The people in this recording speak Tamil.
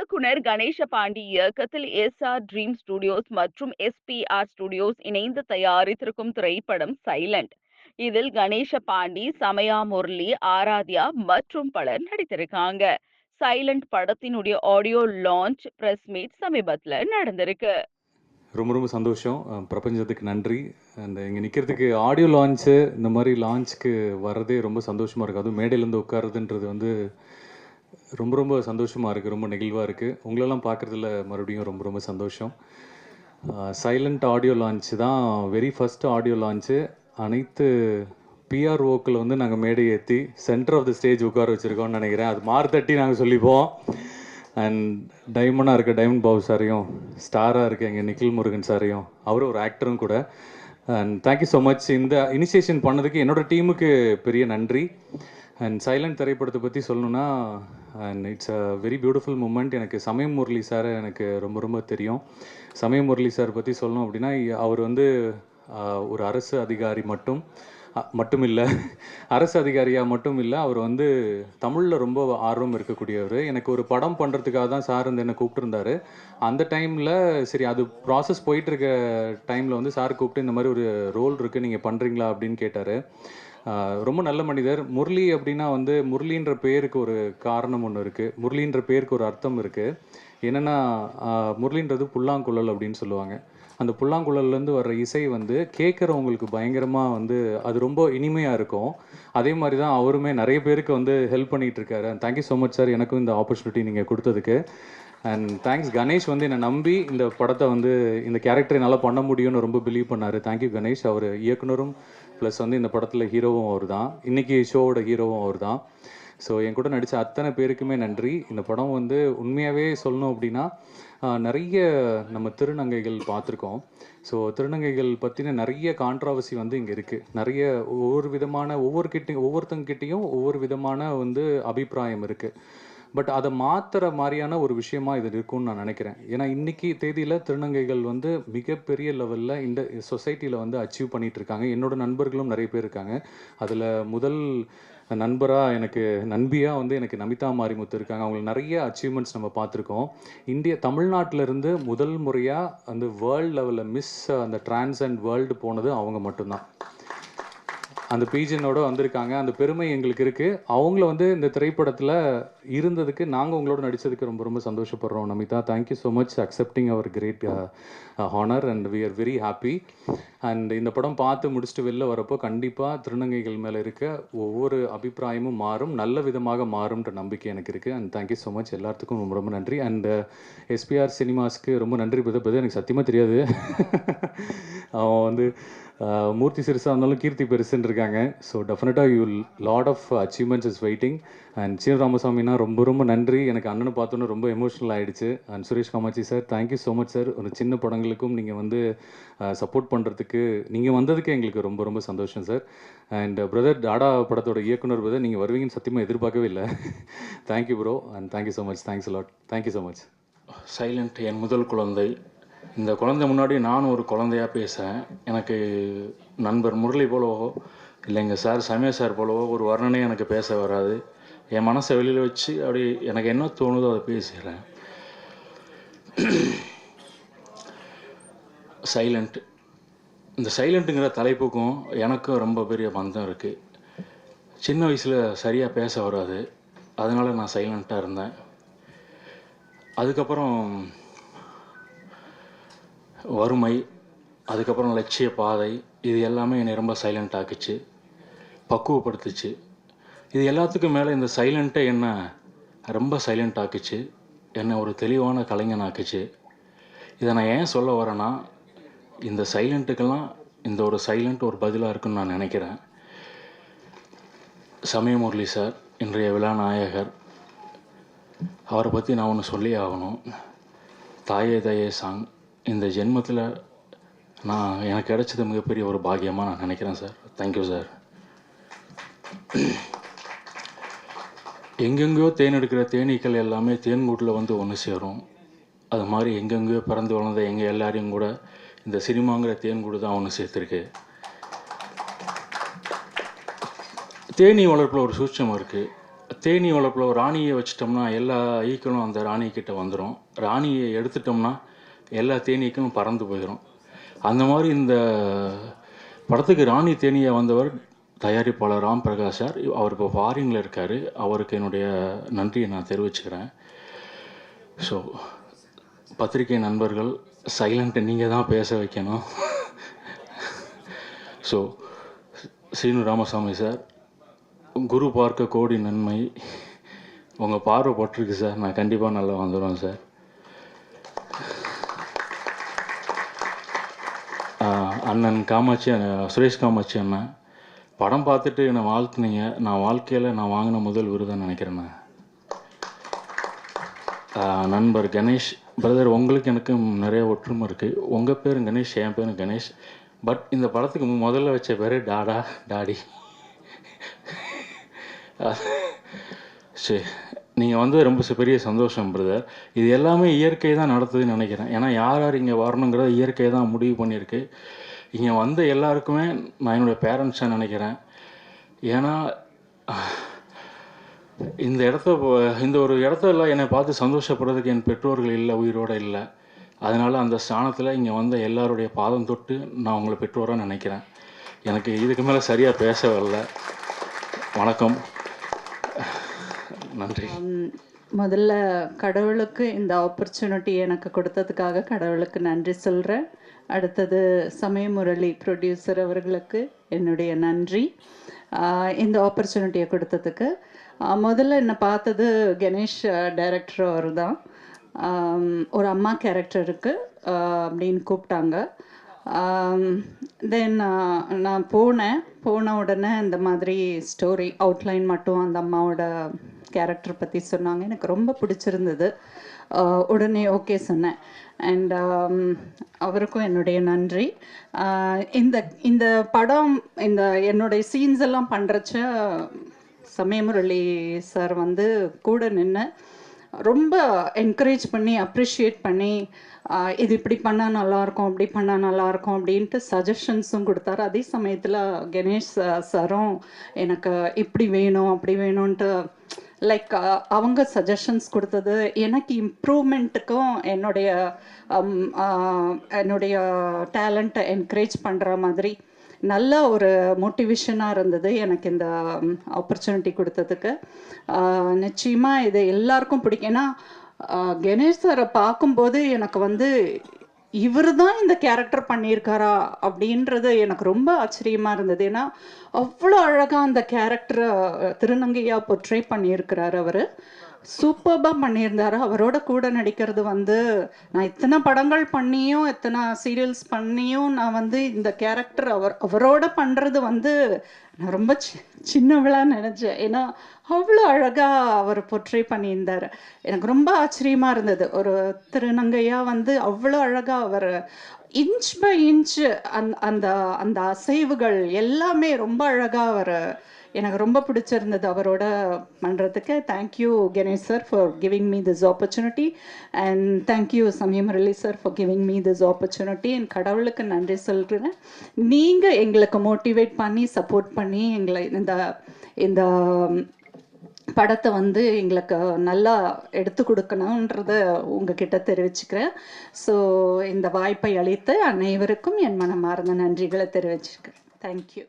இயக்குனர் கணேச பாண்டி இயக்கத்தில் எஸ் ஆர் ட்ரீம் ஸ்டுடியோஸ் மற்றும் எஸ்பிஆர் ஸ்டுடியோஸ் இணைந்து தயாரித்திருக்கும் திரைப்படம் சைலண்ட் இதில் கணேச பாண்டி சமயா முரளி ஆராத்யா மற்றும் பலர் நடித்திருக்காங்க. சைலண்ட் படத்தினுடைய ஆடியோ லான்ச் பிரஸ் மீட் சமீபத்தில் நடந்திருக்கு. ரொம்ப ரொம்ப சந்தோஷம். பிரபஞ்சத்துக்கு நன்றி. அந்த இங்கே நிற்கிறதுக்கு ஆடியோ லான்ச்சு இந்த மாதிரி லான்ச்சுக்கு வர்றதே ரொம்ப சந்தோஷமாக இருக்குது அதுவும் மேடையிலேருந்து உட்காருதுன்றது வந்து ரொம்ப ரொம்ப சந்தோஷமாக இருக்குது ரொம்ப நெகிழ்வாக இருக்குது உங்களெல்லாம் பார்க்குறதுல மறுபடியும் ரொம்ப ரொம்ப சந்தோஷம். சைலண்ட் ஆடியோ லான்ச் தான் வெரி ஃபஸ்ட் ஆடியோ லான்ச்சு அனைத்து பிஆர்ஓக்கில் வந்து நாங்கள் மேடை ஏற்றி சென்டர் ஆஃப் த ஸ்டேஜ் உட்கார வச்சுருக்கோம்னு நினைக்கிறேன். அது மார்த்தட்டி நாங்கள் சொல்லிப்போம். அண்ட் டைமண்டாக இருக்க டைமண்ட் பாபு சாரையும் ஸ்டாராக இருக்க எங்கள் நிখিல் முருகன் சாரையும் அவரும் ஒரு ஆக்டரும் கூட. And thank you so much இந்த இனிஷியேஷன் பண்ணதுக்கு என்னோட டீமுக்கு பெரிய நன்றி. அண்ட் சைலண்ட் திரைப்படத்தை பற்றி சொல்லணுன்னா and it's a very beautiful moment எனக்கு சமயம் முரளி சார் எனக்கு ரொம்ப ரொம்ப தெரியும். சமயம் முரளி சார் பற்றி சொல்லணும் அப்படின்னா அவர் வந்து ஒரு அரசு அதிகாரி மட்டும் மட்டும் இல்லை அரசு அதிகாரியாக மட்டும் இல்லை அவர் வந்து தமிழில் ரொம்ப ஆர்வம் இருக்கக்கூடியவர். எனக்கு ஒரு படம் பண்ணுறதுக்காக தான் சார் வந்து என்னை கூப்பிட்டுருந்தாரு. அந்த டைமில் சரி அது ப்ராசஸ் போயிட்டுருக்க டைமில் வந்து சார் கூப்பிட்டு இந்த மாதிரி ஒரு ரோல் இருக்குது நீங்கள் பண்ணுறீங்களா அப்படின்னு கேட்டார். ரொம்ப நல்ல மனிதர். முரளி அப்படின்னா வந்து முரளின்ற பேருக்கு ஒரு காரணம் ஒன்று இருக்குது முரளின்ற பேருக்கு ஒரு அர்த்தம் இருக்குது என்னென்னா முரளின்றது புல்லாங்குழல் அப்படின்னு சொல்லுவாங்க. அந்த புல்லாங்குழல்லேருந்து வர்ற இசை வந்து கேட்குறவங்களுக்கு பயங்கரமாக வந்து அது ரொம்ப இனிமையாக இருக்கும். அதே மாதிரி தான் அவருமே நிறைய பேருக்கு வந்து ஹெல்ப் பண்ணிகிட்டு இருக்காரு தேங்க்யூ ஸோ மச் சார் எனக்கும் இந்த ஆப்பர்ச்சுனிட்டி நீங்கள் கொடுத்ததுக்கு. அண்ட் தேங்க்ஸ் கணேஷ் வந்து என்னை நம்பி இந்த படத்தை வந்து இந்த கேரக்டர் என்னால் பண்ண முடியும்னு ரொம்ப பிலீவ் பண்ணார். தேங்க்யூ கணேஷ். அவர் இயக்குனரும் ப்ளஸ் வந்து இந்த படத்தில் ஹீரோவும் அவர் தான் இன்றைக்கி ஷோவோட ஹீரோவும் அவர் தான் ஸோ என் கூட நடித்த அத்தனை பேருக்குமே நன்றி. இந்த படம் வந்து உண்மையாகவே சொல்லணும் அப்படின்னா நிறைய நம்ம திருநங்கைகள் பார்த்துருக்கோம். ஸோ திருநங்கைகள் பற்றின நிறைய கான்ட்ராவர்சி வந்து இங்கே இருக்குது நிறைய ஒவ்வொரு விதமான ஒவ்வொரு கிட்ட ஒவ்வொருத்தங்கிட்டையும் ஒவ்வொரு விதமான வந்து அபிப்பிராயம் இருக்குது பட் அதை மாற்றுற மாதிரியான ஒரு விஷயமா இது இருக்கும்னு நான் நினைக்கிறேன். ஏன்னா இன்றைக்கி தேதியில் திருநங்கைகள் வந்து மிகப்பெரிய லெவலில் இந்த சொசைட்டியில் வந்து அச்சீவ் பண்ணிகிட்டு இருக்காங்க. என்னோட நண்பர்களும் நிறைய பேர் இருக்காங்க. அதில் முதல் நண்பராக எனக்கு நண்பியாக வந்து எனக்கு நமிதா மாரிமுத்து இருக்காங்க. அவங்களுக்கு நிறைய அச்சீவ்மெண்ட்ஸ் நம்ம பார்த்துருக்கோம். இந்திய தமிழ்நாட்டிலேருந்து முதல் முறையாக அந்த வேர்ல்டு லெவலில் மிஸ் அந்த டிரான்ஸ் அண்ட் வேர்ல்டு போனது அவங்க மட்டும்தான். அந்த பீஜனோட வந்திருக்காங்க. அந்த பெருமை எங்களுக்கு இருக்குது அவங்கள வந்து இந்த திரைப்படத்தில் இருந்ததுக்கு நாங்கள் உங்களோட நடித்ததுக்கு ரொம்ப ரொம்ப சந்தோஷப்படுறோம் Namitha. Thank you so much accepting our great honour and we are very happy and இந்த படம் பார்த்து முடிச்சுட்டு வெளில வரப்போ கண்டிப்பாக திருநங்கைகள் மேலே இருக்க ஒவ்வொரு அபிப்பிராயமும் மாறும். நல்ல விதமாக மாறும்ன்ற நம்பிக்கை எனக்கு இருக்குது அண்ட் தேங்க்யூ ஸோ மச் எல்லாத்துக்கும் ரொம்ப ரொம்ப நன்றி. அண்ட் எஸ்பிஆர் சினிமாஸ்க்கு ரொம்ப நன்றி பிரதர். பதை எனக்கு சத்தியமாக தெரியாது. அவன் வந்து மூர்த்தி சிறுசாக இருந்தாலும் கீர்த்தி பெருசுன்னு இருக்காங்க. ஸோ டெஃபினட்டாக you lot of achievements is waiting and Seenu ராமசாமினா ரொம்ப ரொம்ப நன்றி. எனக்கு அண்ணனை பார்த்தோன்னே ரொம்ப எமோஷனல் ஆகிடுச்சு and Suresh Kamatchi sir thank you so much sir ஒரு சின்ன படங்களுக்கும் நீங்கள் வந்து சப்போர்ட் பண்ணுறதுக்கு நீங்கள் வந்ததுக்கு எங்களுக்கு ரொம்ப ரொம்ப சந்தோஷம் சார் அண்ட் பிரதர் டாடா படத்தோட இயக்குனர் பிரதர் நீங்கள் வருவீங்கன்னு சத்தியமாக எதிர்பார்க்கவே இல்லை. Thank you bro and thank you so much thanks lot thank you so much silent என் முதல் குழந்தை. இந்த குழந்தை முன்னாடி நானும் ஒரு குழந்தையா பேசுகிறேன் எனக்கு நண்பர் முரளி போலவோ இல்லை எங்கள் சார் சமய சார் போலவோ ஒரு வர்ணனையும் எனக்கு பேச வராது. என் மனசை வெளியில் வச்சு அப்படி எனக்கு என்ன தோணுதோ அதை பேசிடுறேன். சைலண்ட் இந்த சைலண்ட்டுங்கிற தலைப்புக்கும் எனக்கும் ரொம்ப பெரிய பந்தம் இருக்குது சின்ன வயசில் சரியாக பேச வராது. அதனால் நான் சைலண்ட்டாக இருந்தேன். அதுக்கப்புறம் வறுமை அதுக்கப்புறம் லட்சிய பாதை இது எல்லாமே என்னை ரொம்ப சைலண்ட் ஆக்குச்சு பக்குவப்படுத்துச்சு. இது எல்லாத்துக்கும் மேலே இந்த சைலண்ட்டை என்ன ரொம்ப சைலண்ட் ஆக்குச்சு என்னை ஒரு தெளிவான கலைஞன் ஆக்குச்சு. இதை நான் ஏன் சொல்ல வரேன்னா இந்த சைலண்ட்டுக்கெல்லாம் இந்த ஒரு சைலண்ட் ஒரு பதிலாக இருக்குன்னு நான் நினைக்கிறேன். சமயமுரளி சார் இன்றைய விழா நாயகர் அவரை பற்றி நான் ஒன்று சொல்லி ஆகணும். தாயே தாயே சாங். இந்த ஜென்மத்தில் நான் எனக்கு கிடைச்சது மிகப்பெரிய ஒரு பாக்கியமாக நான் நினைக்கிறேன் சார் தேங்க்யூ சார் எங்கெங்கேயோ தேன் எடுக்கிற தேனீக்கள் எல்லாமே தேன்கூட்டில் வந்து ஒன்று சேரும். அது மாதிரி எங்கெங்கேயோ பிறந்து வளர்ந்த எங்கள் எல்லாரையும் கூட இந்த சினிமாங்கிற தேன்கூடு தான் ஒன்று சேர்த்துருக்கு. தேனீ வளர்ப்பில் ஒரு சூட்சம் இருக்குது தேனி வளர்ப்பில் ஒரு ராணியை வச்சிட்டோம்னா எல்லா ஈக்களும் அந்த ராணி கிட்ட வந்துடும் ராணியை எடுத்துட்டோம்னா எல்லா தேனீக்கும் பறந்து போயிடும் அந்த மாதிரி இந்த படத்துக்கு ராணி தேனியை வந்தவர் தயாரிப்பாளர் ராம் பிரகாஷ் சார். அவர் இப்போ ஃபாரினில் இருக்கார். அவருக்கு என்னுடைய நன்றியை நான் தெரிவிச்சுக்கிறேன். ஸோ பத்திரிகை நண்பர்கள் சைலண்ட்டை நீங்கள் தான் பேச வைக்கணும். ஸோ சீனு ராமசாமி சார் குரு பார்க்க கோடி நன்மை. உங்கள் பார்வை பட்டிருக்கு சார். நான் கண்டிப்பாக நல்லா வந்துடுவேன் சார். அண்ணன் காமாட்சி அண்ணன் சுரேஷ் காமாட்சி அண்ணன் படம் பார்த்துட்டு என்னை வாழ்த்துனீங்க. நான் வாழ்க்கையில் நான் வாங்கின முதல் விருதுன்னு நினைக்கிறேண்ணே நண்பர் கணேஷ் பிரதர் உங்களுக்கு எனக்கும் நிறைய ஒற்றுமை இருக்குது உங்கள் பேரும் கணேஷ் என் பேரும் கணேஷ். பட் இந்த படத்துக்கு முதல்ல வச்ச பேர் டாடா டாடி. சரி நீங்கள் வந்து ரொம்ப ச- பெரிய சந்தோஷம் பிரதர் இது எல்லாமே இயற்கை தான் நடத்துதுன்னு நினைக்கிறேன். ஏன்னா யார் யார் இங்கே வரணுங்கிறத இயற்கை தான் முடிவு பண்ணியிருக்கு. இங்கே வந்த எல்லாருக்குமே நான் என்னுடைய பேரண்ட்ஸாக நினைக்கிறேன். ஏன்னா இந்த இடத்த இந்த ஒரு இடத்துல என்னை பார்த்து சந்தோஷப்படுறதுக்கு என் பெற்றோர்கள் இல்லை உயிரோடு இல்லை. அதனால் அந்த ஸ்தானத்தில் இங்கே வந்த எல்லாருடைய பாதம் தொட்டு நான் உங்களை பெற்றோராக நினைக்கிறேன். எனக்கு இதுக்கு மேலே சரியாக பேச வரல வணக்கம். நன்றி. முதல்ல கடவுளுக்கு இந்த ஆப்பர்ச்சுனிட்டி எனக்கு கொடுத்ததுக்காக கடவுளுக்கு நன்றி சொல்கிறேன் அடுத்தது சமயமுரளி ப்ரொடியூசர் அவர்களுக்கு என்னுடைய நன்றி. இந்த ஆப்பர்ச்சுனிட்டியை கொடுத்ததுக்கு. முதல்ல என்னை பார்த்தது கணேஷ் டைரக்டர் அவர் தான் ஒரு அம்மா கேரக்டருக்கு அப்படின்னு கூப்பிட்டாங்க. தென் நான் போனேன். போன உடனே இந்த மாதிரி ஸ்டோரி அவுட்லைன் மட்டும் அந்த அம்மாவோட கேரக்டர் பற்றி சொன்னாங்க. எனக்கு ரொம்ப பிடிச்சிருந்தது. உடனே ஓகே சொன்னேன். அண்ட் அவருக்கும் என்னுடைய நன்றி. இந்த இந்த படம் இந்த என்னுடைய சீன்ஸ் எல்லாம் பண்ணுறச்ச சமயமுரளி சார் வந்து கூட நின்று ரொம்ப என்கரேஜ் பண்ணி அப்ரிஷியேட் பண்ணி இது இப்படி பண்ணால் நல்லாயிருக்கும் அப்படி பண்ணால் நல்லாயிருக்கும் அப்படின்ட்டு சஜஷன்ஸும் கொடுத்தாரு. அதே சமயத்தில் கணேஷ் சாரும் எனக்கு இப்படி வேணும் அப்படி வேணும்ன்ட்டு லைக் அவங்க சஜஷன்ஸ் கொடுத்தது. எனக்கு இம்ப்ரூவ்மெண்ட்டுக்கும் என்னுடைய என்னுடைய டேலண்ட்டை என்கரேஜ் பண்ணுற மாதிரி நல்ல ஒரு மோட்டிவேஷனாக இருந்தது எனக்கு இந்த ஆப்பர்ச்சுனிட்டி கொடுத்ததுக்கு. நிச்சயமாக இது எல்லாருக்கும் பிடிக்கும். ஏன்னா கணேஷ் சாரை பார்க்கும்போது எனக்கு வந்து இவர் தான் இந்த கேரக்டர் பண்ணியிருக்காரா அப்படின்றது எனக்கு ரொம்ப ஆச்சரியமாக இருந்தது. ஏன்னா அவ்வளோ அழகாக அந்த கேரக்டரை திருநங்கையாக பொற்றை பண்ணியிருக்கிறார் அவர். சூப்பர்பாக பண்ணியிருந்தாரு. அவரோட கூட நடிக்கிறது வந்து நான் இத்தனை படங்கள் பண்ணியும் இத்தனை சீரியல்ஸ் பண்ணியும் நான் வந்து இந்த கேரக்டர் அவர் அவரோட பண்ணுறது வந்து நான் ரொம்ப சி சின்னவளாக நினச்சேன். ஏன்னா அவ்வளோ அழகாக அவர் பொற்றை பண்ணியிருந்தார். எனக்கு ரொம்ப ஆச்சரியமாக இருந்தது. ஒரு திருநங்கையாக வந்து அவ்வளோ அழகாக அவர் இன்ச் பை இன்ச் அந் அந்த அந்த அசைவுகள் எல்லாமே ரொம்ப அழகாக அவர் எனக்கு ரொம்ப பிடிச்சிருந்தது அவரோட பண்ணுறதுக்கு thank you Ganesh sir for giving me this opportunity and thank you சமயம் Murali sir for giving me this opportunity என் கடவுளுக்கு நன்றி சொல்கிறேன் நீங்கள் எங்களுக்கு மோட்டிவேட் பண்ணி சப்போர்ட் பண்ணி எங்களை இந்த இந்த படத்தை வந்து எங்களுக்கு நல்லா எடுத்து கொடுக்கணுன்றத உங்ககிட்ட தெரிவிச்சுக்கிறேன். ஸோ இந்த வாய்ப்பை அளித்து அனைவருக்கும் என் மனமார்ந்த நன்றிகளை தெரிவிச்சுக்கிறேன். தேங்க்யூ